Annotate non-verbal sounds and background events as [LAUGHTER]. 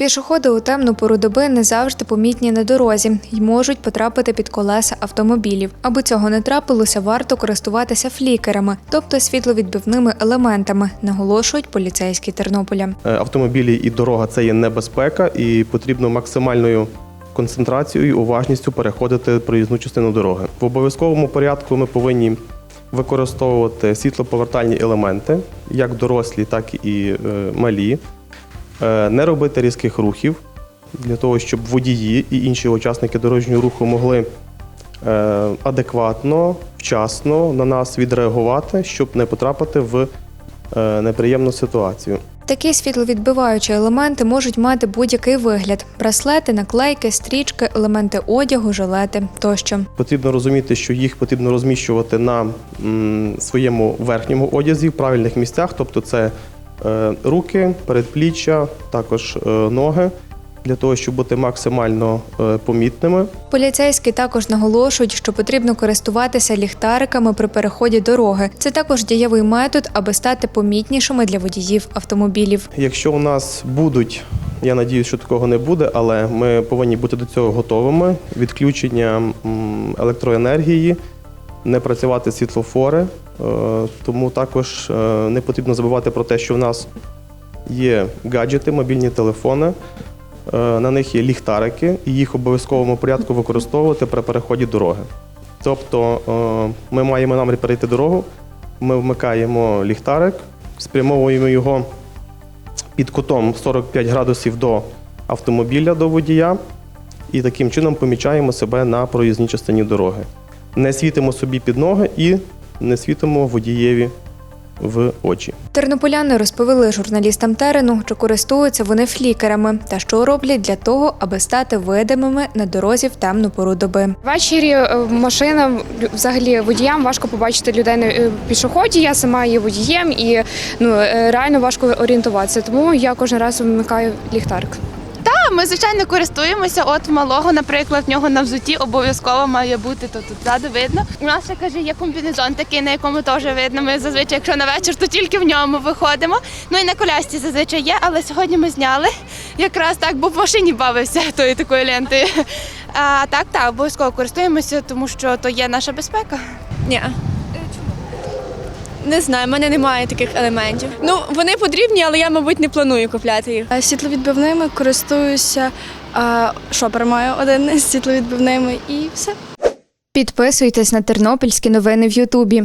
Пішоходи у темну пору доби не завжди помітні на дорозі й можуть потрапити під колеса автомобілів. Аби цього не трапилося, варто користуватися флікерами, тобто світловідбивними елементами, наголошують поліцейські Тернополя. Е, Автомобілі і дорога це є небезпека, і потрібно максимальною концентрацією і уважністю переходити проїзну частину дороги. В обов'язковому порядку ми повинні використовувати світлоповертальні елементи, як дорослі, так і е, малі, не робити різких рухів для того, щоб водії і інші учасники дорожнього руху могли е, адекватно, вчасно на нас відреагувати, щоб не потрапити в е, неприємну ситуацію. Такі світловідбиваючі елементи можуть мати будь-який вигляд: браслети, наклейки, стрічки, елементи одягу, жилети тощо. Потрібно розуміти, що їх потрібно розміщувати на своєму верхньому одязі в правильних місцях, тобто це е, руки, передпліччя, також е, ноги, для того, щоб бути максимально е, помітними. Поліцейські також наголошують, що потрібно користуватися ліхтариками при переході дороги. Це також дієвий метод, аби стати помітнішими для водіїв автомобілів. Якщо у нас будуть, я надіюсь, що такого не буде, але ми повинні бути до цього готовими. Відключення електроенергії, не працювати світлофори. Е, Тому також е, не потрібно забувати про те, що в нас є гаджети, мобільні телефони. е, На них є ліхтарики, і їх в обов'язковому порядку використовувати при переході дороги. Тобто ми маємо намір перейти дорогу, ми вмикаємо ліхтарик, спрямовуємо його під кутом 45 градусів до автомобіля, до водія, і таким чином помічаємо себе на проїзній частині дороги. Не світимо собі під ноги і не світимо водієві в очі. Тернополяни розповіли журналістам терену, що користуються вони флікерами та що роблять для того, аби стати видимими на дорозі в темну пору доби. Ввечері е, машина взагалі водіям важко побачити людей на пішоході. Я сама є водієм і ну е, реально важко орієнтуватися. Тому я кожен раз вмикаю ліхтарик. Ми звичайно користуємося. От малого, наприклад, в нього на взуті обов'язково має бути то тут ззаду видно. У нас ще каже, є комбінезон такий, на якому теж видно. Ми зазвичай, якщо на вечір, то тільки в ньому виходимо. Ну і на колясці зазвичай є, але сьогодні ми зняли якраз так, бо в машині бавився [LAUGHS] тою такою лентою. А так, так, обов'язково користуємося, тому що то є наша безпека. Ні. Не знаю, в мене немає таких елементів. Ну, вони потрібні, але я, мабуть, не планую купляти їх. Е, Світловідбивними користуюся, а, шопер маю один [LAUGHS] з світловідбивними і все. Підписуйтесь на тернопільські новини в Ютубі.